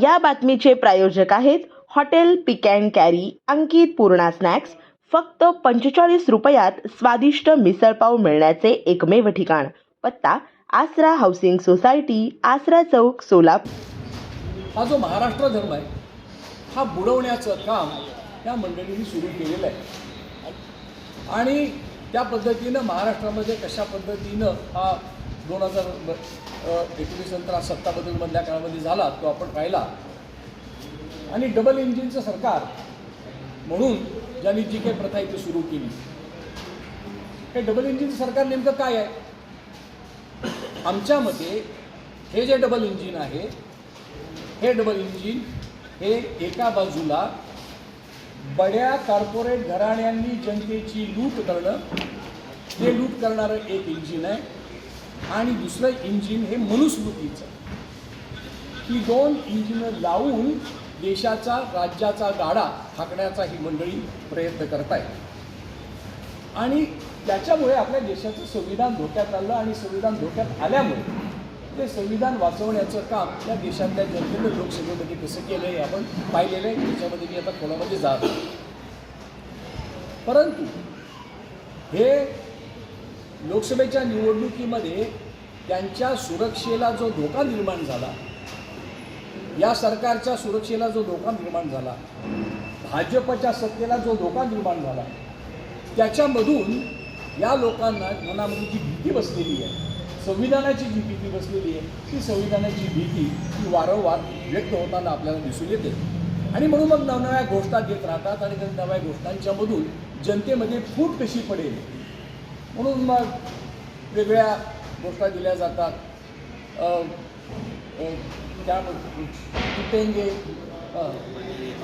या बातमीचे प्रायोजक आहेत hotel pick and carry Ankit Purna snacks. फक्त पंचेचाळीस रुपयात स्वादिष्ट मिसळपाव मिळण्याचे एकमेव ठिकाण. पत्ता आसरा हाऊसिंग सोसायटी आसरा चौक सोलापूर. हा जो महाराष्ट्र धर्म आहे हा बुडवण्याचं काम या मंडळींनी सुरू केलेलं आहे. आणि त्या पद्धतीनं महाराष्ट्रामध्ये कशा पद्धतीनं हा दोन हजार एकोणीस नंतर हा सत्ता बदलमधल्या काळामध्ये झाला तो आपण पाहिला. आणि डबल इंजिनचं सरकार म्हणून ज्यांनी जी काही प्रथा इथे सुरू केली. हे डबल इंजिनचं सरकार नेमकं काय आहे? आमच्या मते हे जे डबल इंजिन आहे हे डबल इंजिन हे एका बाजूला बड्या कॉर्पोरेट घराण्यांनी जनतेची लूट करणं हे लूट करणारं एक इंजिन आहे. आणि दुसरं इंजिन हे मनुस्मृतीचं. ही दोन इंजिनं लावून देशाचा राज्याचा गाडा थाकण्याचा ही मंडळी प्रयत्न करत आहे आणि त्याच्यामुळे आपल्या देशाचं संविधान धोक्यात आलं आणि संविधान धोक्यात आल्यामुळे ते संविधान वाचवण्याचं काम या देशातल्या जनतेनं लोकसभेमध्ये कसं केलं आहे आपण पाहिलेलं आहे. त्याच्यामध्ये मी आता कोणामध्ये जात नाही. परंतु हे लोकसभेच्या निवडणुकीमध्ये त्यांच्या सुरक्षेला जो धोका निर्माण झाला या सरकारच्या सुरक्षेला जो धोका निर्माण झाला भाजपच्या सत्तेला जो धोका निर्माण झाला त्याच्यामधून या लोकांना मनामध्ये जी भीती बसलेली आहे संविधानाची जी भीती बसलेली आहे ती संविधानाची भीती ही वारंवार व्यक्त होताना आपल्याला दिसून येते. आणि म्हणून मग नवनव्या घोषणा देत राहतात आणि त्या नव्या घोषणांच्यामधून जनतेमध्ये फूट कशी पडेल म्हणून मग वेगळ्या घोषणा दिल्या जातात. त्या तुटेंगे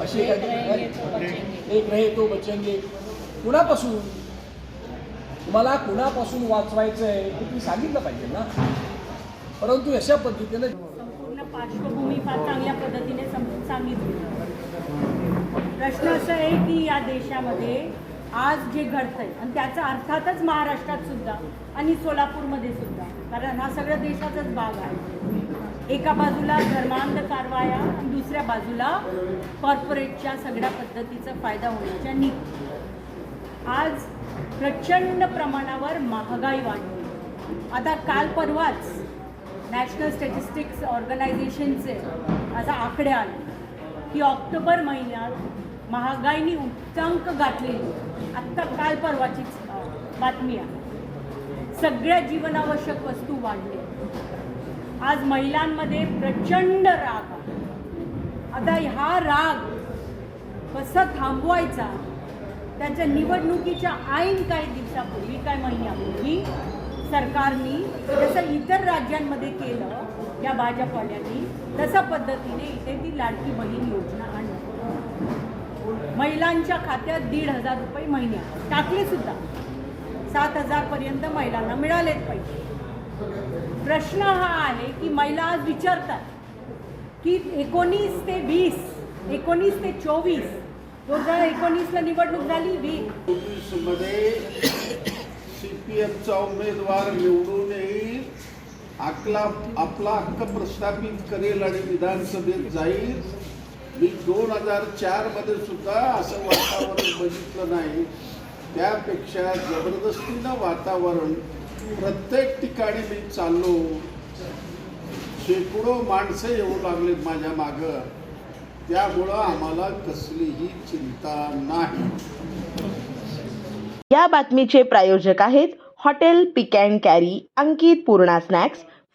अशी एक काहीतरी तो बचेंगे. एक रहे तो बचेंगे कुणापासून? तुम्हाला कुणापासून वाचवायचं आहे हे तुम्ही सांगितलं पाहिजे ना. परंतु अशा पद्धतीनं संपूर्ण पार्श्वभूमी फार चांगल्या पद्धतीने समजून सांगितली. प्रश्न असा आहे की या देशामध्ये आज जे घडतंय आणि त्याचा अर्थातच महाराष्ट्रात सुद्धा आणि सोलापूरमध्ये सुद्धा कारण हा सगळ्या देशाचाच भाग आहे. एका बाजूला धर्मांध कारवाया आणि दुसऱ्या बाजूला कॉर्पोरेटच्या सगळ्या पद्धतीचा फायदा होण्याच्या नीती. आज प्रचंड प्रमाणावर महागाई वाढली. आता काल परवाच नॅशनल स्टॅटिस्टिक्स ऑर्गनायझेशनचे असा आकडे आले की ऑक्टोबर महिन्यात महागाईने उच्चांक गाठलेली आत्ता काल परवाचीच बातमी आहे. सगळ्या जीवनावश्यक वस्तू वाढल्या. आज महिलांमध्ये प्रचंड राग आहे. आता हा राग कसा थांबवायचा? त्याच्या निवडणुकीच्या ऐन काही दिवसापूर्वी काय महिन्यापूर्वी सरकारनी जसं इतर राज्यांमध्ये केलं या भाजपवाल्यांनी तशा पद्धतीने इथे ती लाडकी बहीण योजना आणली. महिलांच्या खात्यात दीड हजार रुपये महिन्यात टाकले सुद्धा. सात हजारपर्यंत महिलांना मिळालेच पाहिजे प्रश्न हा आहे की महिला आज विचारतात की एकोणीस ते वीस एकोणीस ते चोवीस दोन हजार एकोणीसला निवडणूक झाली वीस. मध्ये सी पी एमचा उमेदवार निवडून येईल आपला आपला हक्क प्रस्थापित करेल आणि विधानसभेत जाईल. मी दोन हजार चारमध्ये सुद्धा असं वातावरण बघितलं नाही. त्यापेक्षा जबरदस्तीनं वातावरण प्रत्येक ठिकाणी मी चाललो. शेकडो माणसं येऊ लागलेत माझ्या मागं. त्यामुळं आम्हाला कसलीही चिंता नाही. या बातमीचे प्रायोजक आहेत hotel pick and carry Ankit Purna snacks